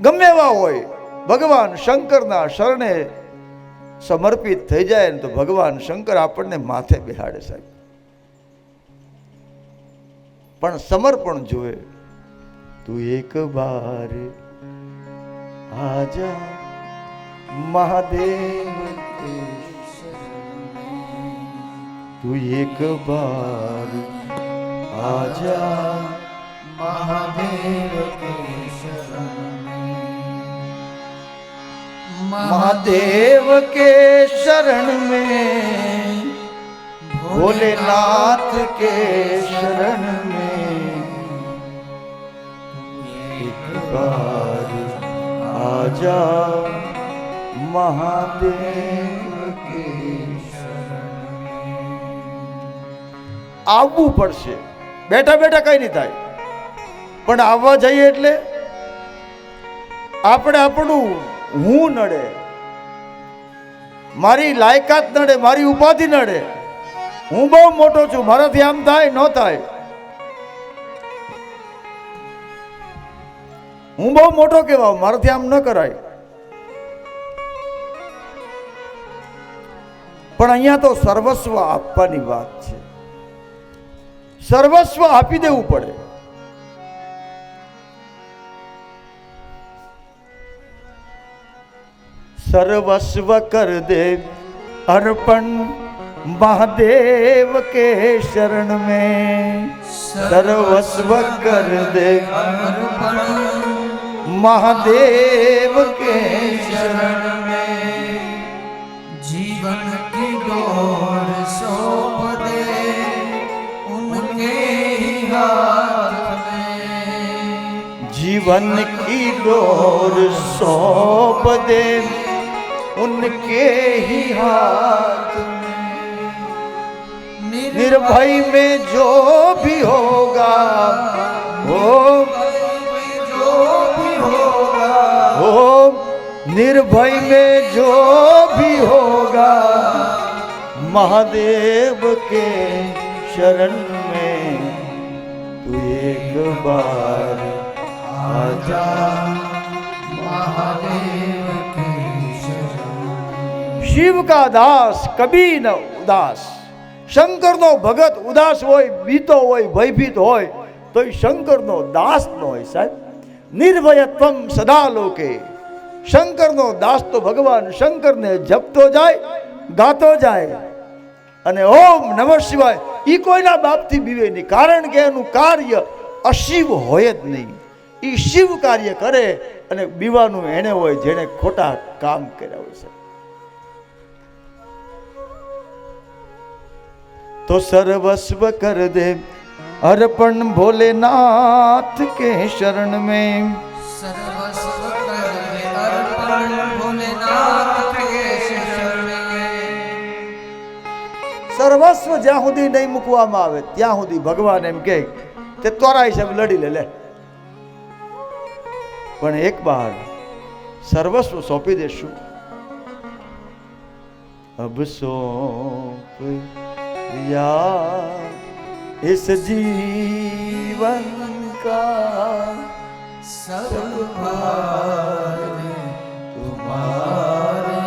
ગમે એવા હોય, ભગવાન શંકરના શરણે સમર્પિત થઈ જાય ને તો ભગવાન શંકર આપણને માથે બિહાડે સાહેબ. પણ સમર્પણ જોવે તું એક બાર આજા, મહાદેવ તું એક બાર આજા, મહાદેવ કેશરા महादेव के शरण में भोलेनाथ के शरण में एक बार आजा महादेव के આવવું પડશે બેઠા બેઠા કઈ નહીં થાય પણ આવવા જઈએ એટલે આપણે આપણું હું નડે. મારી લાયકાત નડે, મારી ઉપાધિ નડે. હું બહુ મોટો છું, મારાથી આમ થાય, ન થાય. હું બહુ મોટો કહેવાય, મારાથી આમ ન કરાય. પણ અહીંયા તો સર્વસ્વ આપવાની વાત છે. સર્વસ્વ આપી દેવું પડે. सर्वस्व कर दे अर्पण महादेव के शरण में सर्वस्व कर दे महादेव के शरण में जीवन की डोर सौंप दे उनके ही हाथ में जीवन की डोर सौंप दे उनके ही हाथ में। निर्भय में जो भी होगा वो जो भी होगा हो निर्भय में जो भी होगा महादेव के शरण में तू एक बार आजा महादेव શિવ કા દાસ કબી ન ઉદાસ. શંકરનો ભગત ઉદાસ હોય બીતો હોય, ભયભીત હોય તો એ શંકરનો દાસ ન હોય સાહેબ. નિર્ભયત્વમ સદા લોકે. શંકરનો દાસ તો ભગવાન શંકરને જપતો જાય, ગાતો જાય. અને ઓમ નમઃ શિવાય. એ કોઈના બાપથી બીવે નહીં, કારણ કે એનું કાર્ય અશિવ હોય જ નહીં. એ શિવ કાર્ય કરે અને બીવાનું એણે હોય જેણે ખોટા કામ કર્યા હોય છે तो सर्वस्व कर दे अर्पण भोलेनाथ के शरण में सर्वस्व कर दे अर्पण भोलेनाथ के शरण में સર્વસ્વ જ્યાં સુધી નહીં મૂકવામાં આવે ત્યાં સુધી ભગવાન એમ કહે તે તોરા હિસાબ લડી લે લે પણ એક બાર સર્વસ્વ સોંપી દેશું અબ સોંપ યા इस जीवन का सब भार तुम्हारे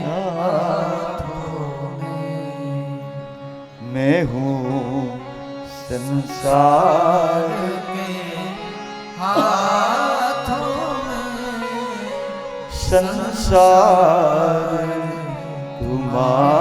हाथों में मैं हूँ संसार के हाथों में संसार तुम्हारे